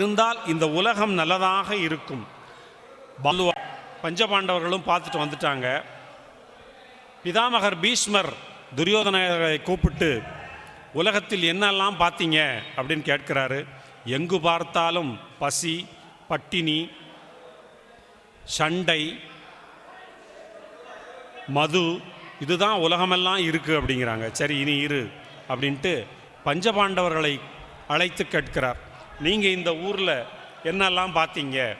இருந்தால் இந்த உலகம் நல்லதாக இருக்கும். பாலு பஞ்சபாண்டவர்களும் பார்த்துட்டு வந்துட்டாங்க. பிதாமகர் பீஷ்மர் துரியோதனரை கூப்பிட்டு உலகத்தில் என்னெல்லாம் பார்த்தீங்க? அப்படின்னு கேட்கிறாரு. எங்கு பார்த்தாலும் பசி பட்டினி சண்டை மது இதுதான் உலகமெல்லாம் இருக்குது அப்படிங்கிறாங்க. சரி இனி இரு அப்படின்ட்டு பஞ்சபாண்டவர்களை அழைத்து கேட்கிறார். நீங்கள் இந்த ஊரில் என்னெல்லாம் பார்த்தீங்க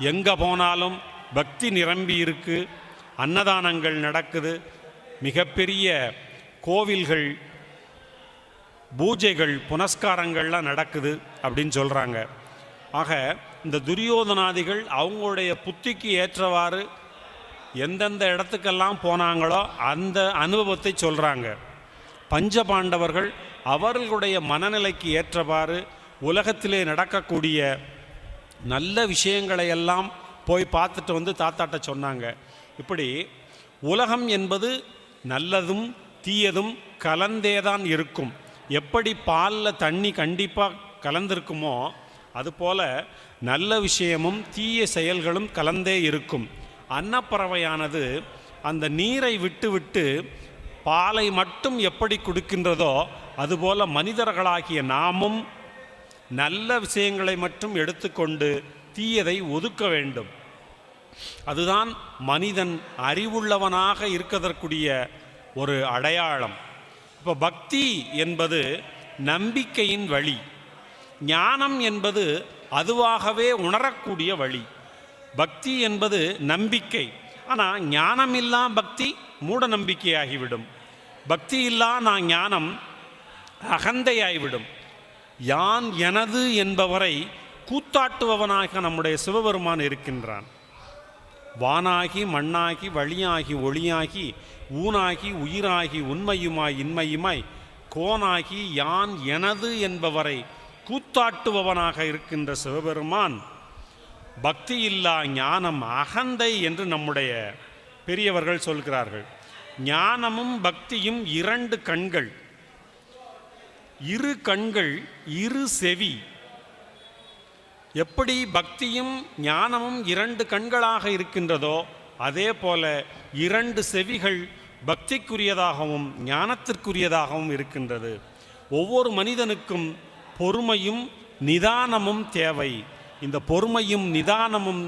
எங்கே போனாலும் பக்தி நிரம்பி இருக்குது அன்னதானங்கள் நடக்குது. மிகப்பெரிய கோவில்கள் பூஜைகள் புனஸ்காரங்கள்லாம் நடக்குது அப்படின்னு சொல்கிறாங்க ஆக இந்த துரியோதனாதிகள் அவங்களுடைய புத்திக்கு ஏற்றவாறு எந்தெந்த இடத்துக்கெல்லாம் போனாங்களோ அந்த அனுபவத்தை சொல்கிறாங்க பஞ்சபாண்டவர்கள் அவர்களுடைய மனநிலைக்கு ஏற்றவாறு உலகத்திலே நடக்கக்கூடிய நல்ல விஷயங்களை எல்லாம் போய் பார்த்துட்டு வந்து தாத்தாட்ட சொன்னாங்க. இப்படி உலகம் என்பது நல்லதும் தீயதும் கலந்தேதான் இருக்கும். எப்படி பாலில் தண்ணி கண்டிப்பாக கலந்திருக்குமோ அதுபோல நல்ல விஷயமும் தீய செயல்களும் கலந்தே இருக்கும். அன்னப்பறவையானது அந்த நீரை விட்டு விட்டு பாலை மட்டும் எப்படி கொடுக்கின்றதோ அதுபோல மனிதர்களாகிய நாமும் நல்ல விஷயங்களை மட்டும் எடுத்துக்கொண்டு தீயதை ஒதுக்க வேண்டும். அதுதான் மனிதன் அறிவுள்ளவனாக இருக்கதற்குரிய ஒரு அடையாளம். இப்போ பக்தி என்பது நம்பிக்கையின் வழி. ஞானம் என்பது அதுவாகவே உணரக்கூடிய வழி. பக்தி என்பது நம்பிக்கை. ஆனால் ஞானம் இல்லா பக்தி மூட நம்பிக்கையாகிவிடும் பக்தி இல்லா நான் ஞானம் அகந்தையாகிவிடும் யான் எனது என்பவரை கூத்தாட்டுபவனாக நம்முடைய சிவபெருமான் இருக்கின்றான். வானாகி மண்ணாகி வழியாகி ஒளியாகி ஊனாகி உயிராகி உண்மையுமாய் இன்மையுமாய் கோனாகி யான் எனது என்பவரை கூத்தாட்டுபவனாக இருக்கின்ற சிவபெருமான் பக்தி இல்லா ஞானம் அகந்தை என்று நம்முடைய பெரியவர்கள் சொல்கிறார்கள். ஞானமும் பக்தியும் இரண்டு கண்கள். இரு கண்கள் இரு செவி. எப்படி பக்தியும் ஞானமும் இரண்டு கண்களாக இருக்கின்றதோ அதே போல இரண்டு செவிகள் பக்திக்குரியதாகவும் ஞானத்திற்குரியதாகவும் இருக்கின்றது. ஒவ்வொரு மனிதனுக்கும் பொறுமையும் நிதானமும் தேவை. இந்த பொறுமையும் நிதானமும்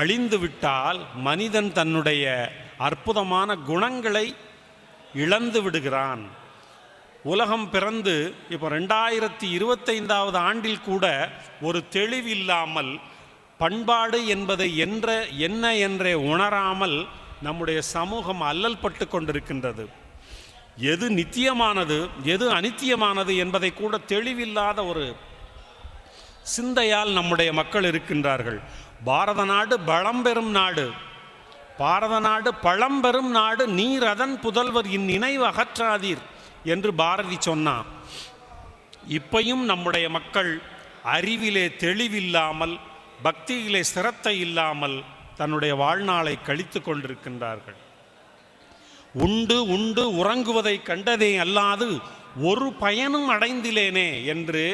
அழிந்துவிட்டால் மனிதன் தன்னுடைய அற்புதமான குணங்களை இழந்து விடுகிறான். உலகம் பிறந்து இப்போ ரெண்டாயிரத்தி இருபத்தைந்தாவது ஆண்டில் கூட ஒரு தெளிவில்லாமல் பண்பாடு என்பதை என்ற என்ன என்றே உணராமல் நம்முடைய சமூகம் அல்லல் பட்டு கொண்டிருக்கின்றது. எது நித்தியமானது எது அனித்தியமானது என்பதை கூட தெளிவில்லாத ஒரு சிந்தையால் நம்முடைய மக்கள் இருக்கின்றார்கள். பாரத நாடு பழம்பெரும் நாடு. பாரத நாடு பழம்பெரும் நாடு நீர் அதன் புதல்வர் இந்நினைவு அகற்றாதீர் என்று பாரதி சொன்னான் இப்பையும் நம்முடைய மக்கள் அறிவிலே தெளிவில்லாமல் பக்தியிலே சிரத்தை இல்லாமல் தன்னுடைய வாழ்நாளை கழித்து கொண்டிருக்கின்றார்கள். உண்டு உண்டு உறங்குவதை கண்டதே அல்லாது ஒரு பயனும் அடைந்திலேனே என்று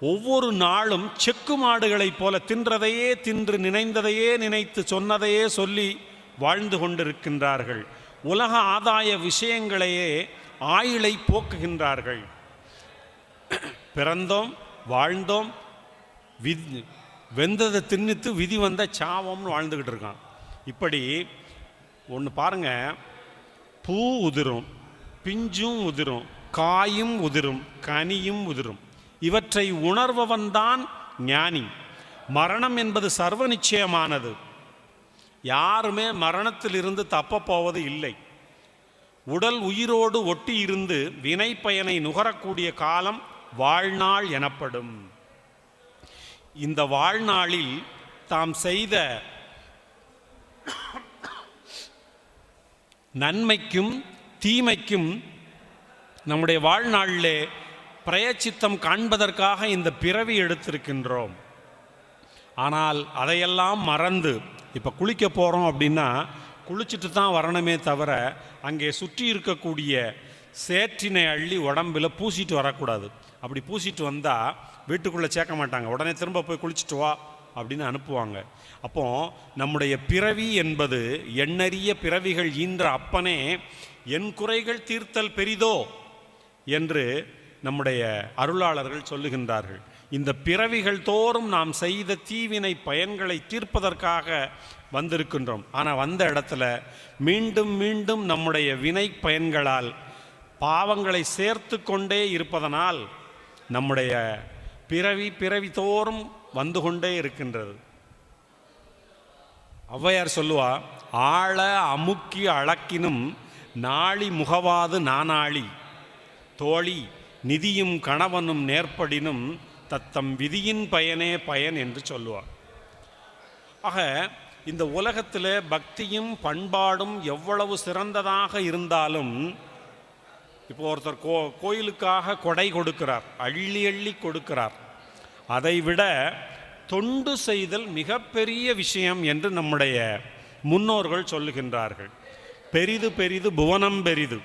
ஒவ்வொரு நாளும் செக்கு மாடுகளைப் போல தின்றதையே தின்று நினைந்ததையே நினைத்து சொன்னதையே சொல்லி வாழ்ந்து கொண்டிருக்கின்றார்கள். உலக ஆதாய விஷயங்களையே ஆயுளை போக்குகின்றார்கள். பிறந்தோம் வாழ்ந்தோம் வித் வெந்ததை தின்னுத்து விதி வந்த சாவம்னு வாழ்ந்துக்கிட்டு இருக்கான். இப்படி ஒன்று பாருங்க. பூ உதிரும் பிஞ்சும் உதிரும் காயும் உதிரும் கனியும் உதிரும். இவற்றை உணர்பவன்தான் ஞானி. மரணம் என்பது சர்வ நிச்சயமானது யாருமே மரணத்திலிருந்து தப்ப போவது இல்லை. உடல் உயிரோடு ஒட்டி இருந்து வினை பயனை நுகரக்கூடிய காலம் வாழ்நாள் எனப்படும். இந்த வாழ்நாளில் தாம் செய்த நன்மைக்கும் தீமைக்கும் நம்முடைய வாழ்நாளிலே பிரயச்சித்தம் காண்பதற்காக இந்த பிறவி எடுத்திருக்கின்றோம். ஆனால் அதையெல்லாம் மறந்து இப்போ குளிக்க போகிறோம் அப்படின்னா குளிச்சுட்டு தான் வரணுமே தவிர அங்கே சுற்றி இருக்கக்கூடிய சேற்றினை அள்ளி உடம்பில் பூசிட்டு வரக்கூடாது. அப்படி பூசிட்டு வந்தால் வீட்டுக்குள்ளே சேர்க்க மாட்டாங்க. உடனே திரும்ப போய் குளிச்சுட்டு வா அப்படின்னு அனுப்புவாங்க. அப்போ நம்முடைய பிறவி என்பது எண்ணறிய பிறவிகள் ஈன்ற அப்பனே என் குறைகள் தீர்த்தல் பெரிதோ? என்று நம்முடைய அருளாளர்கள் சொல்லுகின்றார்கள் இந்த பிறவிகள் தோறும் நாம் செய்த தீவினை பயன்களை தீர்ப்பதற்காக வந்திருக்கின்றோம். ஆனால் வந்த இடத்துல மீண்டும் மீண்டும் நம்முடைய வினை பயன்களால் பாவங்களை சேர்த்து கொண்டே இருப்பதனால் நம்முடைய பிறவி பிறவி தோறும் வந்து கொண்டே இருக்கின்றது. ஔவையார் சொல்லுவா ஆழ அமுக்கி அளக்கினும் நாளி முகவாது நானாளி தோழி நிதியும் கணவனும் நேர்ப்படினும் தத்தம் விதியின் பயனே பயன் என்று சொல்லுவார். ஆக இந்த உலகத்தில் பக்தியும் பண்பாடும் எவ்வளவு சிறந்ததாக இருந்தாலும் இப்போ ஒருத்தர் கோ கோயிலுக்காக கொடை கொடுக்கிறார் அள்ளி அள்ளி கொடுக்கிறார். அதைவிட தொண்டு செய்தல் மிகப்பெரிய விஷயம் என்று நம்முடைய முன்னோர்கள் சொல்லுகின்றார்கள். பெரிது பெரிது புவனம் பெரிது.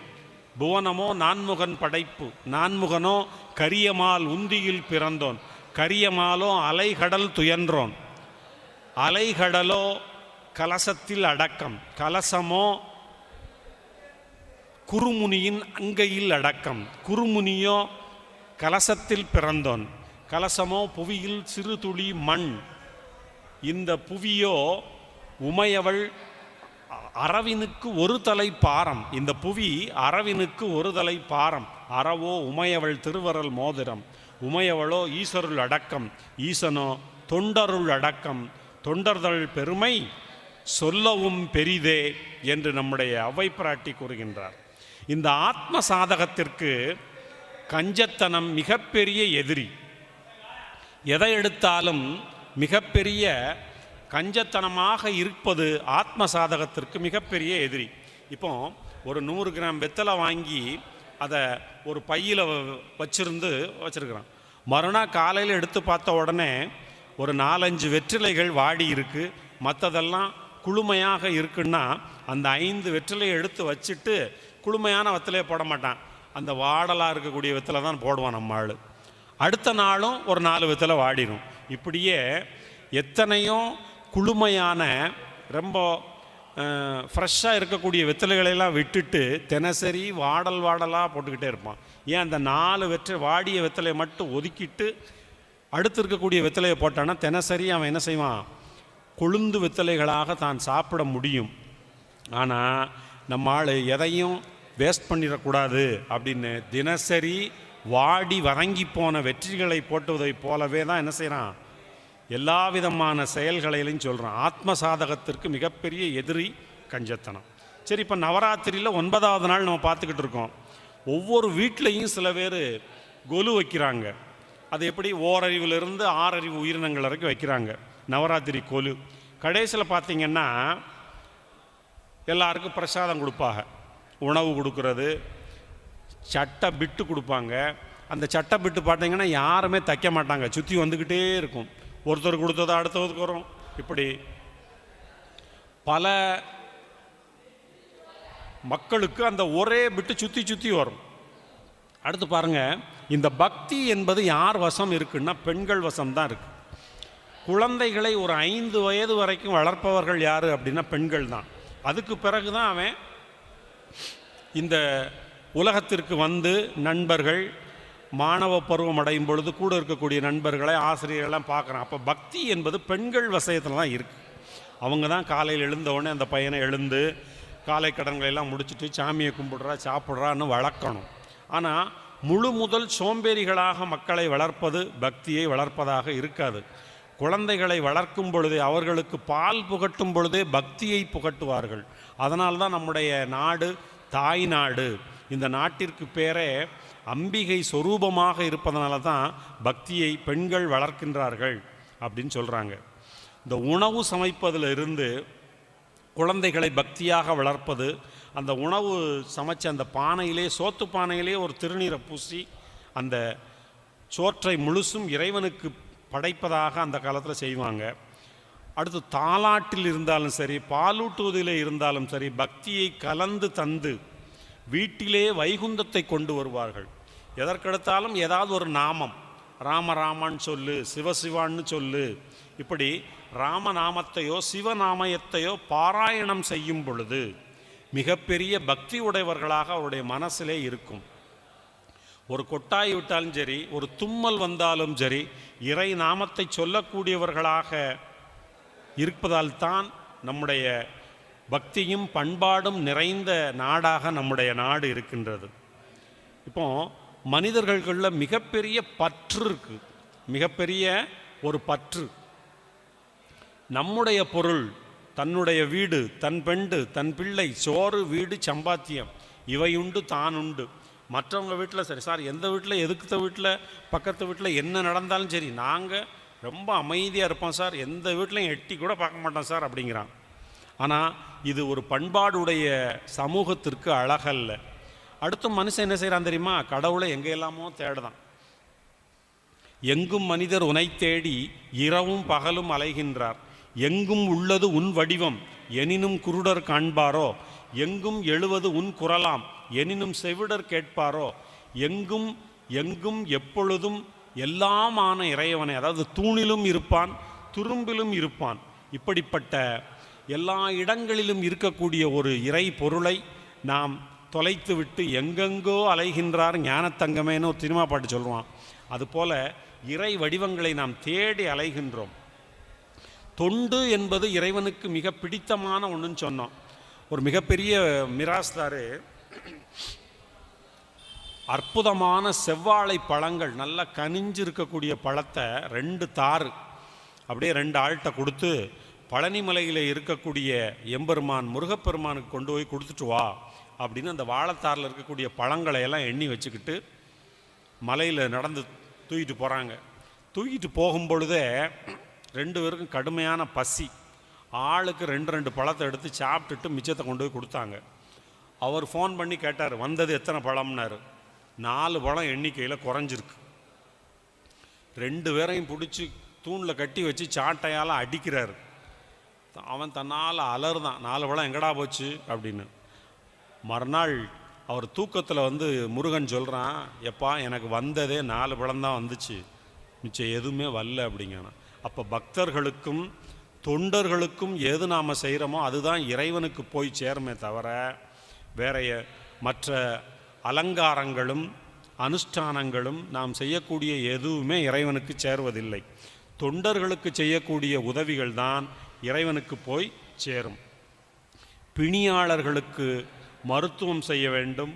புவனமோ நான்முகன் படைப்பு. நான்முகனோ கரியமால் உந்தியில் பிறந்தோன். கரியமாலோ அலைகடல் துயன்றோன். அலைகடலோ கலசத்தில் அடக்கம். கலசமோ குருமுனியின் அங்கையில் அடக்கம். குறுமுனியோ கலசத்தில் பிறந்தோன். கலசமோ புவியில் சிறு துளி மண். இந்த புவியோ உமையவள் அரவினுக்கு ஒரு தலை பாரம். இந்த புவி அரவினுக்கு ஒரு தலை பாரம். அறவோ உமையவள் திருவரல் மோதிரம். உமையவளோ ஈஸ்வருள் அடக்கம். ஈசனோ தொண்டருள் அடக்கம். தொண்டர்தல் பெருமை சொல்லவும் பெரிதே என்று நம்முடைய அவை பிராட்டி கூறுகின்றார். இந்த ஆத்ம சாதகத்திற்கு கஞ்சத்தனம் மிகப்பெரிய எதிரி. எதை எடுத்தாலும் மிகப்பெரிய கஞ்சத்தனமாக இருப்பது ஆத்ம சாதகத்திற்கு மிகப்பெரிய எதிரி. இப்போ ஒரு நூறு கிராம் வெத்தலை வாங்கி அதை ஒரு பையில் வச்சிருந்து வச்சுருக்குறான். மறுநாள் காலையில் எடுத்து பார்த்த உடனே ஒரு நாலஞ்சு வெற்றிலைகள் வாடி இருக்கு. மற்றதெல்லாம் குளுமையாக இருக்குன்னா அந்த ஐந்து வெற்றிலையை எடுத்து வச்சுட்டு குளுமையான வெத்தலையை போட மாட்டான். அந்த வாடலாக இருக்கக்கூடிய வெத்தலை தான் போடுவான் நம்ம ஆள். அடுத்த நாளும் ஒரு நாலு விதத்தில் வாடிடும் இப்படியே எத்தனையோ குளுமையான ரொம்ப ஃப்ரெஷ்ஷாக இருக்கக்கூடிய வெத்தலைகளெல்லாம் விட்டுட்டு தினசரி வாடல் வாடலாக போட்டுக்கிட்டே இருப்பான். ஏன் அந்த நாலு வெற்ற வாடிய வெத்தலையை மட்டும் ஒதுக்கிட்டு அடுத்து இருக்கக்கூடிய வெத்தலையை போட்டான்னா தினசரி அவன் என்ன செய்வான்? கொழுந்து வெத்தலைகளாக தான் சாப்பிட முடியும். ஆனால் நம்ம ஆள் எதையும் வேஸ்ட் பண்ணிடக்கூடாது அப்படின்னு தினசரி வாடி வதங்கி போன வெற்றிகளை போட்டுவதை போலவே தான் என்ன செய்கிறான் எல்லா விதமான செயல்களையும் சொல்கிறோம் ஆத்ம சாதகத்திற்கு மிகப்பெரிய எதிரி கஞ்சத்தனம். சரி இப்போ நவராத்திரியில் ஒன்பதாவது நாள் நம்ம பார்த்துக்கிட்டு இருக்கோம். ஒவ்வொரு வீட்லேயும் சில பேர் கொலு வைக்கிறாங்க. அது எப்படி? ஓரறிவிலிருந்து ஆறறிவு உயிரினங்கள் வரைக்கும் வைக்கிறாங்க. நவராத்திரி கொலு. கடைசியில் பார்த்தீங்கன்னா எல்லாருக்கும் பிரசாதம் கொடுப்பாங்க. உணவு கொடுக்கறது சட்டை பிட்டு கொடுப்பாங்க. அந்த சட்டை பிட்டு பார்த்தீங்கன்னா யாருமே தைக்க மாட்டாங்க. சுற்றி வந்துக்கிட்டே இருக்கும். ஒருத்தர் கொடுத்ததை அடுத்தவருக்கு வரும். இப்படி பல மக்களுக்கு அந்த ஒரே விட்டு சுற்றி சுற்றி வரும். அடுத்து பாருங்கள் இந்த பக்தி என்பது யார் வசம் இருக்குன்னா பெண்கள் வசம் தான் இருக்கு. குழந்தைகளை ஒரு ஐந்து வயது வரைக்கும் வளர்ப்பவர்கள் யார் அப்படின்னா பெண்கள் தான். அதுக்கு பிறகு தான் அவன் இந்த உலகத்திற்கு வந்து நண்பர்கள் மாணவ பருவம் அடையும் பொழுது கூட இருக்கக்கூடிய நண்பர்களை ஆசிரியர்கள்லாம் பார்க்குறான் அப்போ பக்தி என்பது பெண்கள் வசயத்தில் தான் இருக்குது அவங்க தான் காலையில் எழுந்தவுடனே அந்த பையனை எழுந்து காலை கடன்களை எல்லாம் முடிச்சுட்டு சாமியை கும்பிடுறா சாப்பிட்றான்னு வளர்க்கணும். ஆனால் முழு முதல் சோம்பேறிகளாக மக்களை வளர்ப்பது பக்தியை வளர்ப்பதாக இருக்காது. குழந்தைகளை வளர்க்கும் பொழுதே அவர்களுக்கு பால் புகட்டும் பொழுதே பக்தியை புகட்டுவார்கள். அதனால்தான் நம்முடைய நாடு தாய் நாடு. இந்த நாட்டிற்கு பேரே அம்பிகை சொரூபமாக இருப்பதனால தான் பக்தியை பெண்கள் வளர்க்கின்றார்கள் அப்படின்னு சொல்கிறாங்க இந்த உணவு சமைப்பதில் இருந்து குழந்தைகளை பக்தியாக வளர்ப்பது அந்த உணவு சமைச்ச அந்த பானையிலே சோத்து பானையிலே ஒரு திருநீரை பூசி அந்த சோற்றை முழுசும் இறைவனுக்கு படைப்பதாக அந்த காலத்தில் செய்வாங்க. அடுத்து தாலாட்டில் இருந்தாலும் சரி பாலூட்டுவதில் இருந்தாலும் சரி பக்தியை கலந்து தந்து வீட்டிலே வைகுந்தத்தை கொண்டு வருவார்கள். எதற்கெடுத்தாலும் ஏதாவது ஒரு நாமம். ராமராமான்னு சொல்லு சிவசிவான்னு சொல்லு. இப்படி ராமநாமத்தையோ சிவநாமயத்தையோ பாராயணம் செய்யும் பொழுது மிகப்பெரிய பக்தி உடையவர்களாக அவருடைய மனசிலே இருக்கும். ஒரு கொட்டாய் விட்டாலும் சரி ஒரு தும்மல் வந்தாலும் சரி இறை நாமத்தை சொல்லக்கூடியவர்களாக இருப்பதால் தான் நம்முடைய பக்தியும் பண்பாடும் நிறைந்த நாடாக நம்முடைய நாடு இருக்கின்றது. இப்போ மனிதர்களுக்குள்ள மிகப்பெரிய பற்று இருக்கு. மிகப்பெரிய ஒரு பற்று. நம்முடைய பொருள் தன்னுடைய வீடு தன் பெண்டு தன் பிள்ளை சோறு வீடு சம்பாத்தியம் இவையுண்டு தான் உண்டு. மற்றவங்க வீட்டில் சரி சார் எந்த வீட்டில் எதுக்குத்த வீட்டில் பக்கத்து வீட்டில் என்ன நடந்தாலும் சரி நாங்கள் ரொம்ப அமைதியாக இருப்போம் சார். எந்த வீட்லையும் எட்டி கூட பார்க்க மாட்டோம் சார் அப்படிங்கிறான். ஆனால் இது ஒரு பண்பாடுடைய சமூகத்திற்கு அழகல்ல. அடுத்து மனுஷன் என்ன செய்கிறான் தெரியுமா? கடவுளை எங்கே எல்லாமோ தேடுதான். எங்கும் மனிதர் உனை தேடி இரவும் பகலும் அலைகின்றார். எங்கும் உள்ளது உன் வடிவம் எனினும் குருடர் காண்பாரோ? எங்கும் எழுவது உன் குரலாம் எனினும் செவிடர் கேட்பாரோ? எங்கும் எங்கும் எப்பொழுதும் எல்லாமான இறைவனை அதாவது தூணிலும் இருப்பான் துரும்பிலும் இருப்பான். இப்படிப்பட்ட எல்லா இடங்களிலும் இருக்கக்கூடிய ஒரு இறை பொருளை நாம் தொலைத்துவிட்டு எங்கெங்கோ அலைகின்றார் ஞானத்தங்கமேன்னு ஒரு சினிமா பாட்டு சொல்லுவான். அதுபோல இறை வடிவங்களை நாம் தேடி அலைகின்றோம். தொண்டு என்பது இறைவனுக்கு மிக பிடித்தமான ஒன்றுன்னு சொன்னோம். ஒரு மிகப்பெரிய மிராஸ்தாரு அற்புதமான செவ்வாழை பழங்கள் நல்லா கனிஞ்சு இருக்கக்கூடிய பழத்தை ரெண்டு தாறு அப்படியே ரெண்டு ஆள்கிட்ட கொடுத்து பழனிமலையில் இருக்கக்கூடிய எம்பெருமான் முருகப்பெருமானுக்கு கொண்டு போய் கொடுத்துட்டு வா அப்படின்னு அந்த வாழைத்தாரில் இருக்கக்கூடிய பழங்களை எல்லாம் எண்ணி வச்சுக்கிட்டு மலையில் நடந்து தூக்கிட்டு போகிறாங்க தூக்கிட்டு போகும்பொழுதே ரெண்டு பேருக்கும் கடுமையான பசி. ஆளுக்கு ரெண்டு ரெண்டு பழத்தை எடுத்து சாப்பிட்டுட்டு மிச்சத்தை கொண்டு போய் கொடுத்தாங்க. அவர் ஃபோன் பண்ணி கேட்டார் வந்தது எத்தனை பழம்னாரு? நாலு பழம் எண்ணிக்கையில் குறைஞ்சிருக்கு. ரெண்டு பேரையும் பிடிச்சி தூணில் கட்டி வச்சு சாட்டையால் அடிக்கிறாரு. அவன் தன்னால் அலறுதான். நாலு பழம் எங்கடா போச்சு? அப்படின்னு. மறுநாள் அவர் தூக்கத்தில் வந்து முருகன் சொல்கிறான் எப்பா எனக்கு வந்ததே நாலு பழம் தான் வந்துச்சு. மிச்சம் எதுவுமே வரல அப்படிங்கானா அப்போ பக்தர்களுக்கும் தொண்டர்களுக்கும் எது நாம் செய்கிறோமோ அதுதான் இறைவனுக்கு போய் சேருமே தவிர வேற மற்ற அலங்காரங்களும் அனுஷ்டானங்களும் நாம் செய்யக்கூடிய எதுவுமே இறைவனுக்கு சேருவதில்லை. தொண்டர்களுக்கு செய்யக்கூடிய உதவிகள் தான் இறைவனுக்கு போய் சேரும். பிணியாளர்களுக்கு மருத்துவம் செய்ய வேண்டும்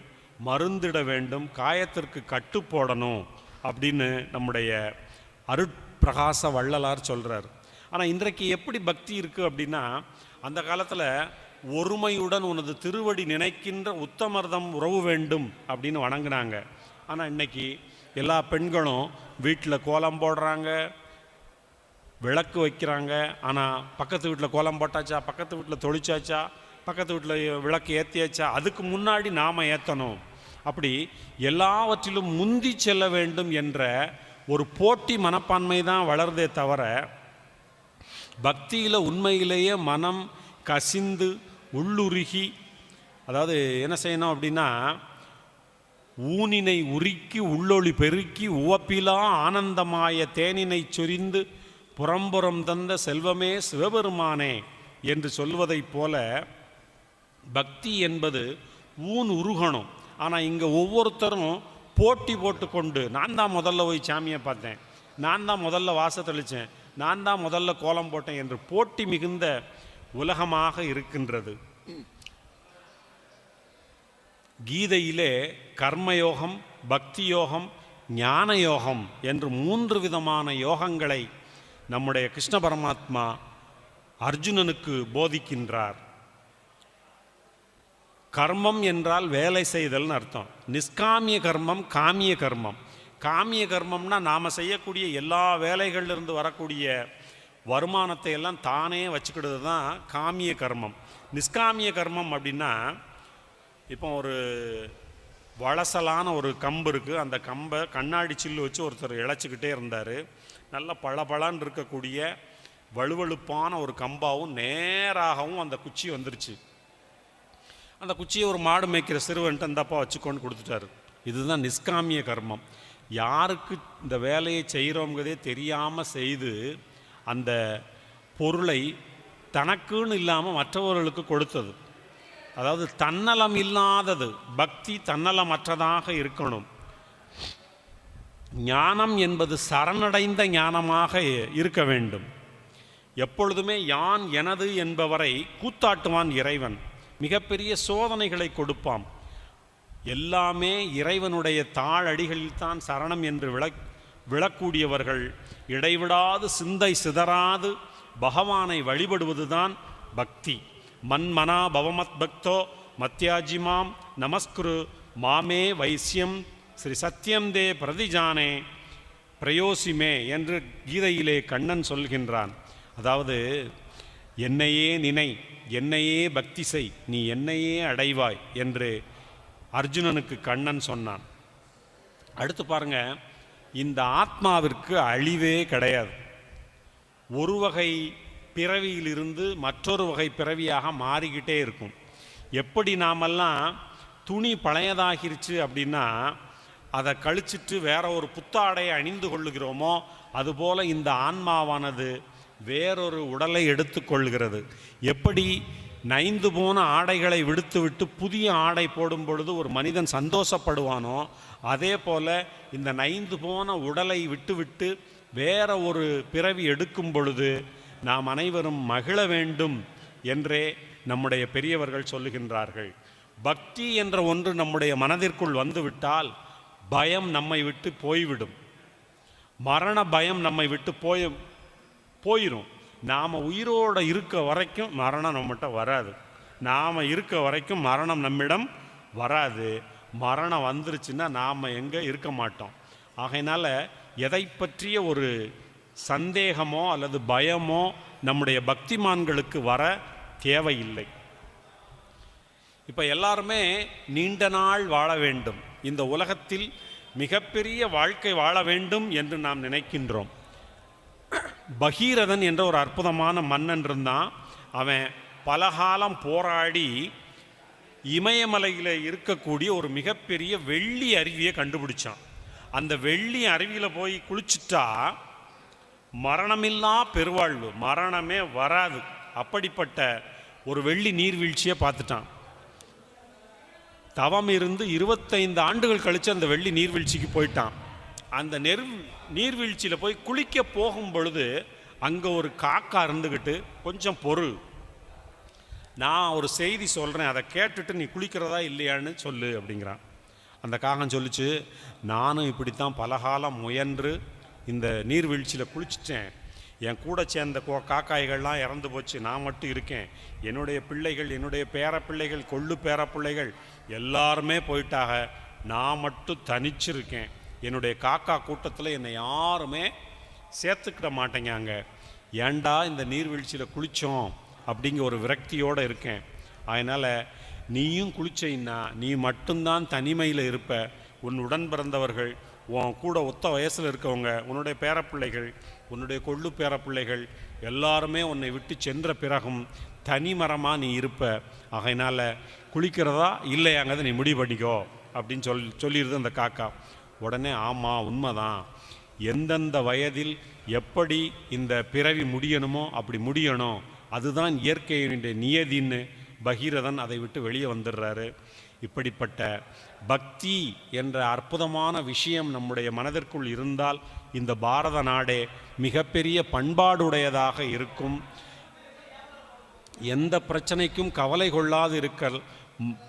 மருந்திட வேண்டும் காயத்திற்கு கட்டு போடணும் அப்படின்னு நம்முடைய அருட்பிரகாச வள்ளலார் சொல்கிறார் ஆனால் இன்றைக்கு எப்படி பக்தி இருக்குது அப்படின்னா அந்த காலத்தில் ஒருமையுடன் உனது திருவடி நினைக்கின்ற உத்தமர்தம் உறவு வேண்டும் அப்படின்னு வணங்கினாங்க. ஆனால் இன்னைக்கு எல்லா பெண்களும் வீட்டில் கோலம் போடுறாங்க விளக்கு வைக்கிறாங்க. ஆனால் பக்கத்து வீட்டில் கோலம் போட்டாச்சா பக்கத்து வீட்டில் தொழிச்சாச்சா பக்கத்து வீட்டில் விளக்கு ஏற்றியாச்சா அதுக்கு முன்னாடி நாம் ஏற்றணும் அப்படி எல்லாவற்றிலும் முந்தி செல்ல வேண்டும் என்ற ஒரு போட்டி மனப்பான்மை தான் வளருதே தவிர பக்தியில் உண்மையிலேயே மனம் கசிந்து உள்ளுருகி அதாவது என்ன செய்யணும் அப்படின்னா ஊனினை உருக்கி உள்ளொளி பெருக்கி உவப்பிலா ஆனந்தமாய தேனினை சொரிந்து புறம்புறம் தந்த செல்வமே சிவபெருமானே என்று சொல்வதைப் போல பக்தி என்பது ஊன் உருகணும். ஆனால் இங்கே ஒவ்வொருத்தரும் போட்டி போட்டுக்கொண்டு நான் தான் முதல்ல போய் சாமியை பார்த்தேன் நான் தான் முதல்ல வாச தெளித்தேன் நான் தான் முதல்ல கோலம் போட்டேன் என்று போட்டி மிகுந்த உலகமாக இருக்கின்றது. கீதையிலே கர்மயோகம் பக்தி யோகம் ஞான யோகம் என்று மூன்று விதமான யோகங்களை நம்முடைய கிருஷ்ண பரமாத்மா அர்ஜுனனுக்கு போதிக்கின்றார். கர்மம் என்றால் வேலை செய்தல்னு அர்த்தம். நிஷ்காமிய கர்மம் காமிய கர்மம். காமிய கர்மம்னா நாம் செய்யக்கூடிய எல்லா வேலைகள்லேருந்து வரக்கூடிய வருமானத்தை எல்லாம் தானே வச்சுக்கிடுறது தான் காமிய கர்மம். நிஷ்காமிய கர்மம் அப்படின்னா இப்போ ஒரு வளசலான ஒரு கம்பு இருக்குது அந்த கம்பை கண்ணாடி சில்லு வச்சு ஒருத்தர் இழைச்சிக்கிட்டே இருந்தார். நல்ல பளபளன்னு இருக்கக்கூடிய வலுவழுப்பான ஒரு கம்பாவும் நேராகவும் அந்த குச்சி வந்துருச்சு. அந்த குச்சியை ஒரு மாடு மேய்க்கிற சிறுவன்ட்டு அந்தப்பா வச்சுக்கொண்டு கொடுத்துட்டாரு. இதுதான் நிஷ்காமிய கர்மம். யாருக்கு இந்த வேலையை செய்கிறோங்கிறதே தெரியாமல் செய்து அந்த பொருளை தனக்குன்னு இல்லாமல் மற்றவர்களுக்கு கொடுத்தது. அதாவது தன்னலம் இல்லாதது பக்தி தன்னலமற்றதாக இருக்கணும். ஞானம் என்பது சரணடைந்த ஞானமாக இருக்க வேண்டும். எப்பொழுதுமே யான் எனது என்பவரை கூத்தாட்டுவான் இறைவன். மிகப்பெரிய சோதனைகளை கொடுப்பான். எல்லாமே இறைவனுடைய தாழடிகளில்தான் சரணம் என்று விளக் விழக்கூடியவர்கள் இடைவிடாது சிந்தை சிதறாது பகவானை வழிபடுவதுதான் பக்தி. மன்மனா பவமத் பக்தோ மத்யாஜிமாம் நமஸ்குரு மாமே வைசியம் ஸ்ரீ சத்யம் தே பிரதிஜானே பிரயோசிமே என்று கீதையிலே கண்ணன் சொல்கின்றான். அதாவது என்னையே நினை என்னையே பக்தி செய் நீ என்னையே அடைவாய் என்று அர்ஜுனனுக்கு கண்ணன் சொன்னான். அடுத்து பாருங்க இந்த ஆத்மாவிற்கு அழிவே கிடையாது. ஒரு வகை பிறவியிலிருந்து மற்றொரு வகை பிறவியாக மாறிக்கிட்டே இருக்கும். எப்படி நாமெல்லாம் துணி பழையதாகிருச்சு அப்படின்னா அதை கழிச்சிட்டு வேற ஒரு புத்தாடையை அணிந்து கொள்ளுகிறோமோ அதுபோல இந்த ஆன்மாவானது வேறொரு உடலை எடுத்துக்கொள்கிறது. எப்படி நைந்து போன ஆடைகளை விடுத்துவிட்டு புதிய ஆடை போடும் பொழுது ஒரு மனிதன் சந்தோஷப்படுவானோ அதே போல இந்த நைந்து போன உடலை விட்டுவிட்டு வேற ஒரு பிறவி எடுக்கும் பொழுது நாம் அனைவரும் மகிழ வேண்டும் என்றே நம்முடைய பெரியவர்கள் சொல்லுகின்றார்கள். பக்தி என்ற ஒன்று நம்முடைய மனதிற்குள் வந்துவிட்டால் பயம் நம்மை விட்டு போய்விடும். மரண பயம் நம்மை விட்டு போய் போயிடும் நாம் உயிரோடு இருக்க வரைக்கும் மரணம் நம்மகிட்ட வராது. நாம் இருக்க வரைக்கும் மரணம் நம்மிடம் வராது. மரணம் வந்துருச்சுன்னா நாம் எங்கே இருக்க மாட்டோம். ஆகையினால் எதை பற்றிய ஒரு சந்தேகமோ அல்லது பயமோ நம்முடைய பக்திமான்களுக்கு வர தேவையில்லை. இப்போ எல்லாருமே நீண்ட நாள் வாழ வேண்டும். இந்த உலகத்தில் மிகப்பெரிய வாழ்க்கை வாழ வேண்டும் என்று நாம் நினைக்கின்றோம். பகீரதன் என்ற ஒரு அற்புதமான மன்னன் இருந்தான். அவன் பலகாலம் போராடி இமயமலையில் இருக்கக்கூடிய ஒரு மிகப்பெரிய வெள்ளி அருவியை கண்டுபிடிச்சான். அந்த வெள்ளி அருவியில் போய் குளிச்சுட்டா மரணமில்லா பெருவாழ்வு மரணமே வராது. அப்படிப்பட்ட ஒரு வெள்ளி நீர்வீழ்ச்சியை பார்த்துட்டான். தவம் இருந்து இருபத்தைந்து ஆண்டுகள் கழித்து அந்த வெள்ளி நீர்வீழ்ச்சிக்கு போயிட்டான். அந்த நெர் நீர்வீழ்ச்சியில் போய் குளிக்க போகும் பொழுது அங்கே ஒரு காக்கா இருந்துக்கிட்டு கொஞ்சம் பொறு. நான் ஒரு செய்தி சொல்கிறேன் அதை கேட்டுட்டு நீ குளிக்கிறதா இல்லையான்னு சொல்லு அப்படிங்கிறான். அந்த காகம் சொல்லிச்சு நானும் இப்படித்தான் பலகாலம் முயன்று இந்த நீர்வீழ்ச்சியில் குளிச்சிட்டேன். என் கூட சேர்ந்த கோ காக்காய்கள்லாம் இறந்து போச்சு. நான் மட்டும் இருக்கேன். என்னுடைய பிள்ளைகள் என்னுடைய பேர பிள்ளைகள் கொள்ளு பேர பிள்ளைகள் எல்லாருமே போயிட்டாக. நான் மட்டும் தனிச்சிருக்கேன். என்னுடைய காக்கா கூட்டத்தில் என்னை யாருமே சேர்த்துக்கிட மாட்டேங்காங்க ஏண்டா இந்த நீர்வீழ்ச்சியில் குளித்தோம் அப்படிங்கிற ஒரு விரக்தியோடு இருக்கேன். அதனால் நீயும் குளிச்சைன்னா நீ மட்டும்தான் தனிமையில் இருப்ப. உன் உடன் பிறந்தவர்கள் உன் கூட ஒத்த வயசில் இருக்கவங்க உன்னுடைய பேரப்பிள்ளைகள் உன்னுடைய கொள்ளு பேரப்பிள்ளைகள் எல்லாருமே உன்னை விட்டு சென்ற பிறகும் தனிமரமாக நீ இருப்ப. ஆகையினால் குளிக்கிறதா இல்லையாங்கிறத நீ முடிவு பண்ணிக்கோ அப்படின்னு சொல் சொல்லிடுது அந்த காக்கா. உடனே ஆமாம் உண்மைதான். எந்தெந்த வயதில் எப்படி இந்த பிறவி முடியணுமோ அப்படி முடியணும். அதுதான் இயற்கையினுடைய நியதின்னு பகீரதன் அதை விட்டு வெளியே வந்துடுறாரு. இப்படிப்பட்ட பக்தி என்ற அற்புதமான விஷயம் நம்முடைய மனதிற்குள் இருந்தால் இந்த பாரத நாடே மிகப்பெரிய பண்பாடுடையதாக இருக்கும். எந்த பிரச்சனைக்கும் கவலை கொள்ளாது இருக்கல்.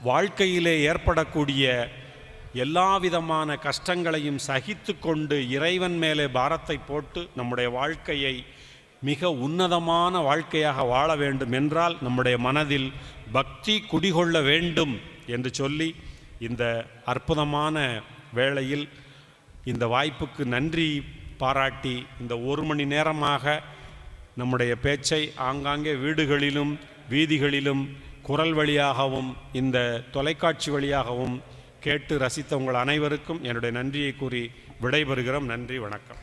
வாழ்க்கையிலே ஏற்படக்கூடிய எல்லா விதமான கஷ்டங்களையும் சகித்து கொண்டு இறைவன் மேலே பாரத்தை போட்டு நம்முடைய வாழ்க்கையை மிக உன்னதமான வாழ்க்கையாக வாழ வேண்டும் என்றால் நம்முடைய மனதில் பக்தி குடிகொள்ள வேண்டும் என்று சொல்லி இந்த அற்புதமான வேளையில் இந்த வாய்ப்புக்கு நன்றி பாராட்டி இந்த ஒரு மணி நேரமாக நம்முடைய பேச்சை ஆங்காங்கே வீடுகளிலும் வீதிகளிலும் குரல் வழியாகவும் இந்த தொலைக்காட்சி வழியாகவும் கேட்டு ரசித்த உங்கள் அனைவருக்கும் என்னுடைய நன்றியை கூறி விடைபெறுகிறோம். நன்றி வணக்கம்.